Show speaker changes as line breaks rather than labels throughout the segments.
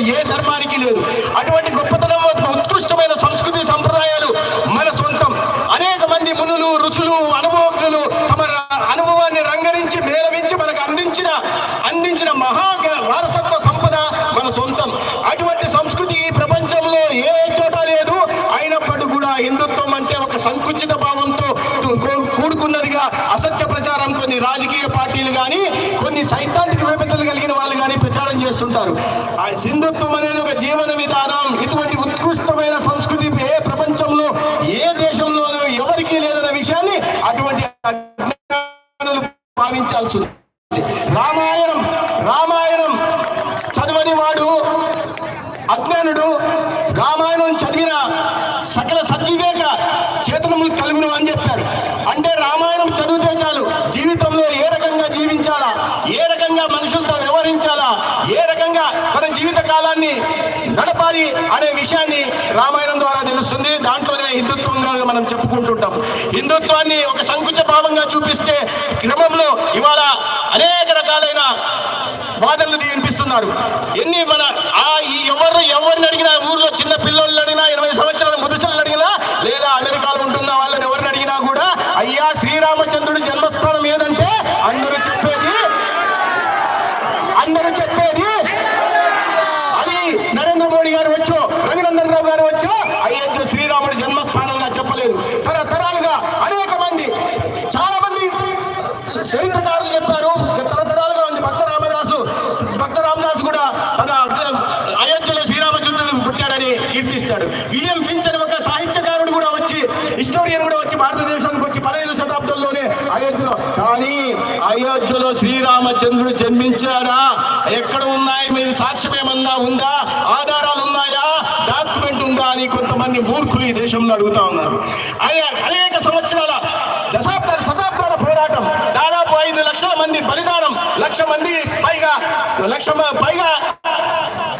ఏ ధర్మానికి లేదు. అటువంటి గొప్పతనం ఉత్కృష్టమైన సంస్కృతి సంప్రదాయాలు మన సొంతం. అనేక మంది మునులు ఋషులు అను రాజకీయ పార్టీలు కానీ కొన్ని సైద్ధాంతిక విభేదాలు కలిగిన వాళ్ళు కానీ ప్రచారం చేస్తుంటారు. ఆ సింధుత్వం అనేది ఒక జీవన విధానం. ఇటువంటి ఉత్కృష్టమైన సంస్కృతి ఏ ప్రపంచంలో ఏ దేశంలోనూ ఎవరికీ లేదన్న విషయాన్ని అటువంటి భావించాల్సి ఉంది. రామాయణం రామాయణం చదవని వాడు అజ్ఞానుడు. రామాయణం చదివిన సకల సద్వివేక చేతనములు కలుగును అని దేశాన్ని నడపాలి అనే విషయాన్ని రామాయణం ద్వారా తెలుస్తుంది. దాంట్లోనే హిందుత్వంగా మనం చెప్పుకుంటుంటాం. హిందుత్వాన్ని ఒక సంకుచ భావంగా చూపిస్తే క్రమంలో ఇవాళ అనేక రకాలైన వాదనలు వినిపిస్తున్నారు. ఎన్ని మన ఆ ఈ ఎవరు ఎవరిని అడిగినా ఊర్లో చిన్న పిల్లల్ని అడిగినా ఇరవై సంవత్సరాల ముదుసలు అడిగినా లేదా అమెరికాలో ఉంటున్న వాళ్ళని ఎవరిని అడిగినా కూడా అయ్యా శ్రీరామచంద్రుడు రామచంద్రరావు గారు వచ్చా? అయోధ్య శ్రీరాముడి జన్మస్థానంగా చెప్పలేదు. తరతరాలుగా అనేక మంది చాలా మంది చరిత్రకారులు చెప్పారు. తరతరాలుగా ఉంది భక్త రామదాసు. భక్త రామదాసు కూడా మన అయోధ్యలో శ్రీరామచంద్రుడు పుట్టాడని కీర్తిస్తాడు. విలియం కించన్ ఒక సాహిత్యకారుడు కూడా వచ్చి హిస్టోరియన్ కూడా వచ్చి భారతదేశానికి వచ్చి పదహైదు శతాబ్దంలోనే అయోధ్యలో. కానీ అయోధ్యలో శ్రీరామచంద్రుడు జన్మించాడా? ఎక్కడ ఉన్నాయి? మీరు సాక్ష్యం ఏమన్నా ఉందా? ఆధారాలు ఉన్నాయి డాక్యుమెంట్ ఉందా అని కొంతమంది మూర్ఖులు ఈ దేశంలో అడుగుతా ఉన్నారు. అనేక సంవత్సరాల దశాబ్దాల శతాబ్దాల పోరాటం దాదాపు ఐదు లక్షల మంది బలిదానం లక్ష మంది పైగా లక్ష పైగా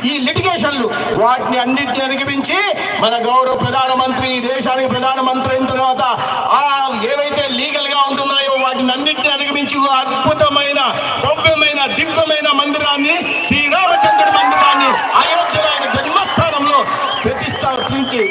ఈ లిటిగేషన్లు వాటిని అన్నింటిని అధిగమించి మన గౌరవ ప్రధానమంత్రి ఈ దేశానికి ప్రధానమంత్రి అయిన తర్వాత ఆ ఏవైతే లీగల్గా ఉంటున్నాయో వాటిని అన్నింటిని అధిగమించి అద్భుతమైన భవ్యమైన దివ్యమైన మందిరాన్ని శ్రీరామచంద్రుడి మందిరాన్ని అయోధ్యలో ఆయన జన్మస్థానంలో ప్రతిష్టాపించి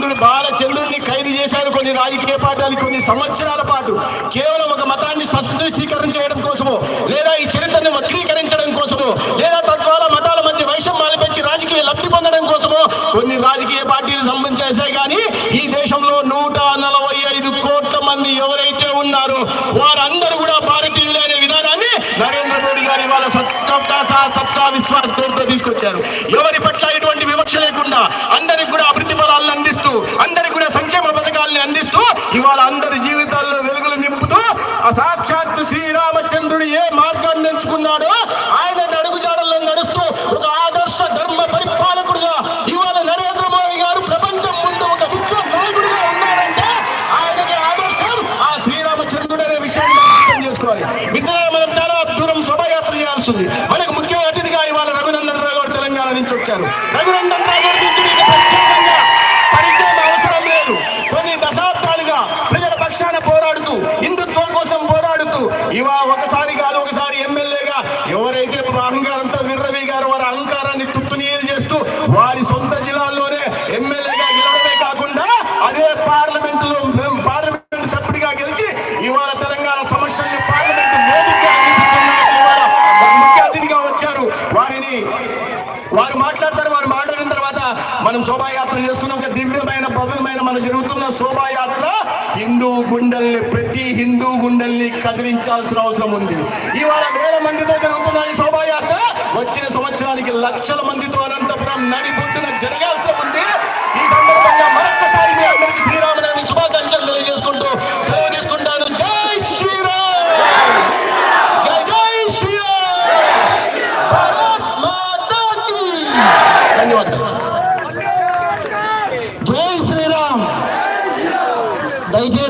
బాలచంద్రుడు బాలచంద్రుడిని ఖైదు చేశారు కొన్ని రాజకీయ పార్టీలు కొన్ని సంవత్సరాల పాటు. కేవలం ఒక మతాన్ని సస్పృష్టీకరణ చేయడం కోసమో లేదా ఈ చరిత్రను వక్రీకరించడం కోసమో లేదా తద్వారా మతాల మధ్య వైషమ్యాలు పెంచి రాజకీయ లబ్ధి పొందడం కోసమో కొన్ని రాజకీయ పార్టీలు సంబంధించేసాయి కానీ ఈ దేశంలో నూట నలభై ఐదు కోట్ల మంది ఎవరైతే ఉన్నారో వారందరూ కూడా భారతీయులైన విధానాన్ని నరేంద్ర మోడీ గారు ఇవాళ సత్కా సా విశ్వాసంతో తీసుకొచ్చారు. ఎవరి పట్ల ఎటువంటి వివక్ష లేకుండా ఇవాళ పార్లమెంట్లో పార్లమెంట్ సభ్యుడిగా గెలిచి ఇవాళ తెలంగాణ సమస్యల్ని పార్లమెంట్ ముఖ్య అతిథిగా వచ్చారు. వారిని వారు మాట్లాడతారు వారు మాట్లాడిన తర్వాత మనం శోభాయాత్ర చేసుకున్న ఒక దివ్యమైన భవ్యమైన మన జరుగుతున్న శోభాయాత్ర హిందూ గుండెల్ని ప్రతి హిందూ గుండెల్ని కదిలించాల్సిన అవసరం ఉంది. ఇవాళ వేల మందితో జరుగుతున్న ఈ శోభాయాత్ర వచ్చిన సంవత్సరానికి లక్షల మందితో అనంతపురం నడి పొద్దున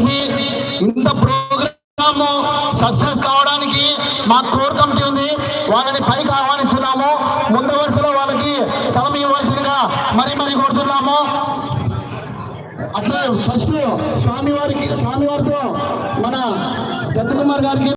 చేసి ఇంత ప్రోగ్రాము సక్సెస్ కావడానికి మా కోర్ కమిటీ ఉంది. వాళ్ళని పైకి ఆహ్వానిస్తున్నాము. ముందు వరుసలో వాళ్ళకి సలం ఇవ్వాల్సిందిగా మరీ మరీ కోరుతున్నాము. అట్లే ఫస్ట్ స్వామివారికి స్వామివారితో మన దత్తకుమార్ గారికి